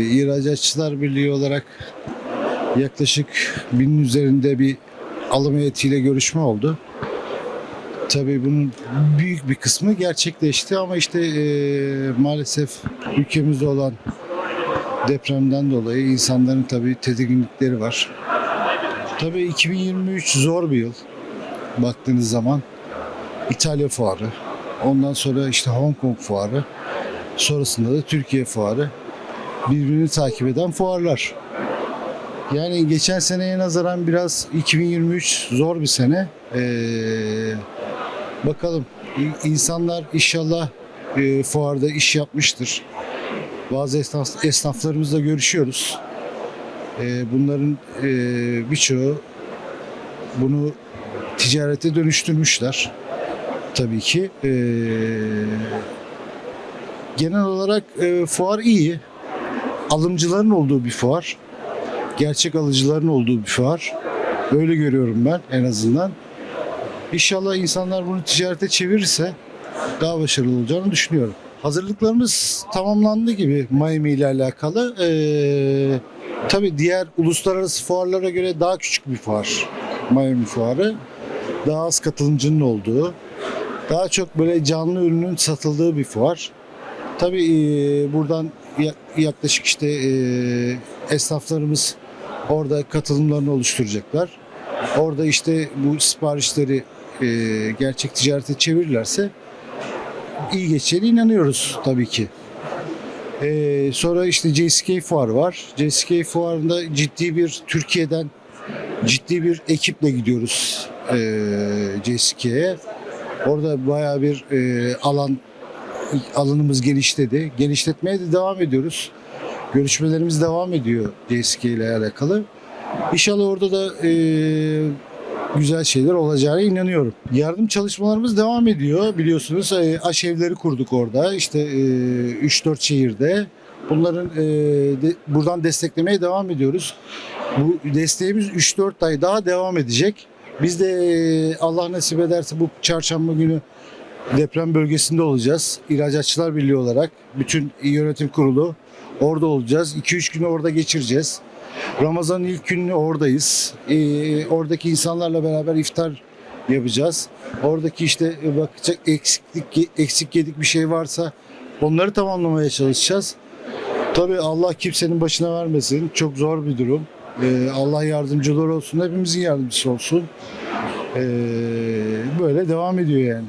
İhracatçılar Birliği olarak yaklaşık binin üzerinde bir alım heyetiyle görüşme oldu. Tabii bunun büyük bir kısmı gerçekleşti ama işte eee, maalesef ülkemizde olan depremden dolayı insanların tabii tedirginlikleri var. Tabii 2023 zor bir yıl baktığınız zaman. İtalya fuarı, ondan sonra işte Hong Kong fuarı, sonrasında da Türkiye fuarı birbirini takip eden fuarlar. Yani geçen seneye nazaran biraz 2023 zor bir sene. Ee, bakalım insanlar inşallah e, fuarda iş yapmıştır. Bazı esnaf, esnaflarımızla görüşüyoruz. Ee, bunların e, birçoğu bunu ticarete dönüştürmüşler. Tabii ki. Ee, genel olarak e, fuar iyi alımcıların olduğu bir fuar. Gerçek alıcıların olduğu bir fuar. Öyle görüyorum ben en azından. İnşallah insanlar bunu ticarete çevirirse daha başarılı olacağını düşünüyorum. Hazırlıklarımız tamamlandı gibi Miami ile alakalı. Ee, tabii diğer uluslararası fuarlara göre daha küçük bir fuar. Miami fuarı. Daha az katılımcının olduğu. Daha çok böyle canlı ürünün satıldığı bir fuar. Tabii e, buradan yaklaşık işte e, esnaflarımız orada katılımlarını oluşturacaklar. Orada işte bu siparişleri e, gerçek ticarete çevirirlerse iyi geçeceğine inanıyoruz tabii ki. E, sonra işte JSK fuar var. JSK fuarında ciddi bir Türkiye'den ciddi bir ekiple gidiyoruz e, JSK'ye. Orada bayağı bir e, alan alanımız genişledi. Genişletmeye de devam ediyoruz. Görüşmelerimiz devam ediyor JSK ile alakalı. İnşallah orada da e, güzel şeyler olacağına inanıyorum. Yardım çalışmalarımız devam ediyor. Biliyorsunuz e, aşevleri kurduk orada. İşte e, 3-4 şehirde. Bunların e, de- buradan desteklemeye devam ediyoruz. Bu desteğimiz 3-4 ay daha devam edecek. Biz de e, Allah nasip ederse bu çarşamba günü deprem bölgesinde olacağız. İhracatçılar Birliği olarak bütün yönetim kurulu orada olacağız. 2-3 günü orada geçireceğiz. Ramazan'ın ilk günü oradayız. Ee, oradaki insanlarla beraber iftar yapacağız. Oradaki işte bakacak eksiklik eksik yedik bir şey varsa onları tamamlamaya çalışacağız. Tabii Allah kimsenin başına vermesin. Çok zor bir durum. Ee, Allah yardımcılar olsun. Hepimizin yardımcısı olsun. Ee, böyle devam ediyor yani.